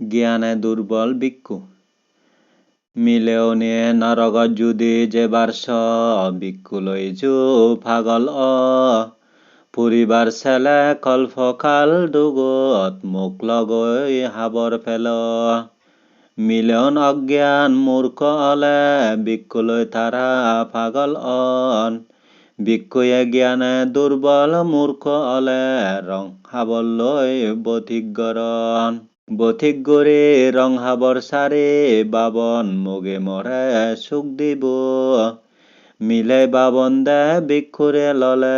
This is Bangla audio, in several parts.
জ্ঞানে দুৰ্বল ভিক্ষু। মিলেও নিয়ে নৰগত যদি যে বাৰছ ভিক্ষুলৈ যো পাগল অ। ফুৰিবাৰ চেলে কল্পকাল দুগত মোক লগৈ হাবৰ পেল মিলন অজ্ঞান মূৰ্খ অলে ভিক্ষুলৈ তাৰা পাগল অন। ভিক্ষুয়ে জ্ঞানে দুৰ্বল মূৰ্খ অলে ৰং হাবলৈ বধিক গৰণ বধিক গৰি ৰং হাবৰ চাৰি বাবন মুগে মৰে সুখ দিব। মিলে বাবন দে ভিক্ষুৰে ললে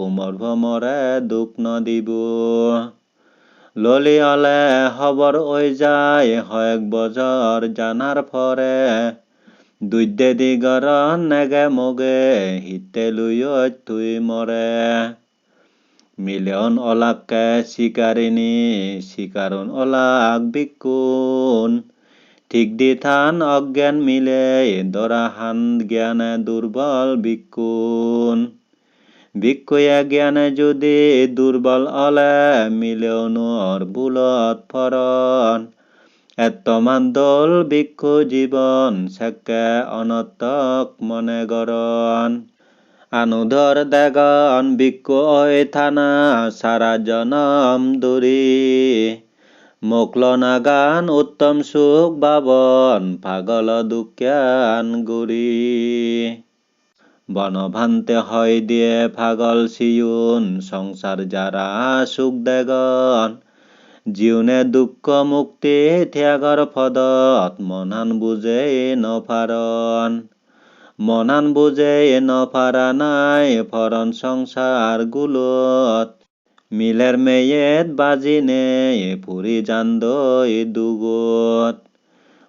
উমৰ ভমৰে দুখ নদিব ললি অলে হবৰ ঐ যায়, হয়েক বজৰ জানাৰ ফৰে দুইদে দিগৰ নেগে মগে, হিতে লুই তুই মৰে মিলন অলাকে চিকাৰিনী চিকাৰণ অলাক বিকুণ ঠিক দি থান অজ্ঞান মিলে দৰাহান জ্ঞানে দুৰ্বল বিকুণ ভিক্ষুয়ে জ্ঞানে যদি দুৰ্বল অলে, মিলেও নোৰ বুলত ফৰণ এত্তমান দল ভিক্ষু জীৱন চেকে অনতক মনে গৰণ আনুধৰ দেগন ভিক্ষু ঐ থানা, সারা জনম দূৰি মোকল নাগান উত্তম সুখ বাবন, পাগল দুখ্যান গুৰি বনভান্তে হয় দিয়ে পাগল চিউন সংসার যারা সুখ দেগন। জিউনে দুঃখ মুক্তি ত্যাগৰ পদত, মনান বুজে নপাৰণ মনান বুজে নপাৰা নাই ফৰণ সংসার গুলত মিলের মেয়েত বাজিনে পুরি জান্দই দুগত।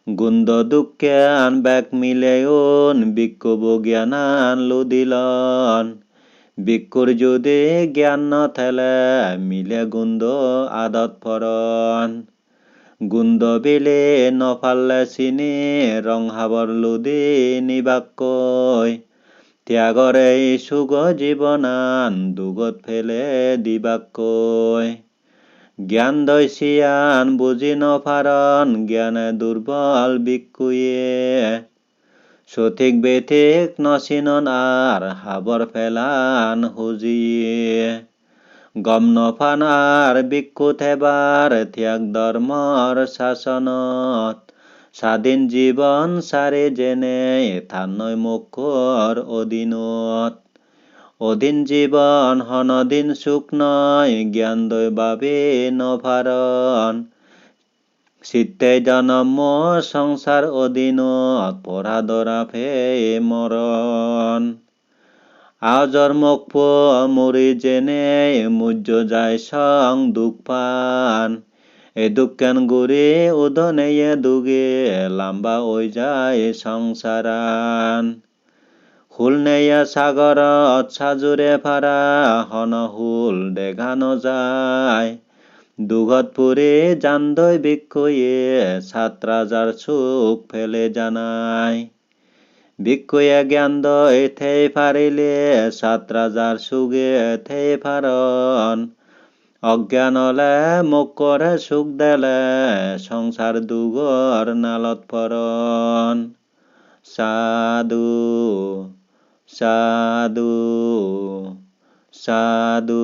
গুন্দ দুঃখে আন দুঃখান বেক মিলেউন ভিক্ষু জ্ঞানান লুদিলন। ভিক্ষুর যদি জ্ঞান নথেলে, মিলে গুন্দ আদত ফরন। গুন্দ বিলে নফাল্লে চিনি ৰং হাবৰ লুদি নিবাকৈ ত্যাগৰে সুগ জীৱনান দুগত ফেলে দিবাকৈ জ্ঞান দৈছিয়ান বুজি নপাৰণ জ্ঞানে দুৰ্বল ভিক্ষুয়ে। সঠিক বেঠিক নচিনন আর, হাবর ফেলান হুজিয়ে। গম নফান আর ভিক্ষু ত্যাগ ধর্মর শাসনত। স্বাধীন জীৱন চাৰি যেনে থানৈ মুখৰ অধীনত। অধীন জীৱন হনদিন সুখ নয়, জ্ঞান বাবে নভাৰণ চিত্তে জনম, সংসার অধীনত পঢ়া দৰা ফে মৰণ আজৰ মুখ মৰি যেনে মুজ্য যায় সং দুখ পান। এ দুঃখান গুৰি উদনেয়ে দুগে লাম্বা ওই যায় সংসারান। হুলনেয়া সাগৰত সাজুৰে ফাৰা হন হুল দেখা নযায় দুঘত পুৰি জান্দৈ ভিক্ষুয়ে ছাত্ৰাজাৰ চুক ফেলে জানাই ভিক্ষুয়ে জ্ঞান দৈ থেই ফাৰিলে ছাত্ৰাজাৰ চুগে থেই ফাৰণ অজ্ঞানলে মোক কৰে সুখ দেলে, সংসার দুগর নালত পরণ সাধু সাধু সাধু।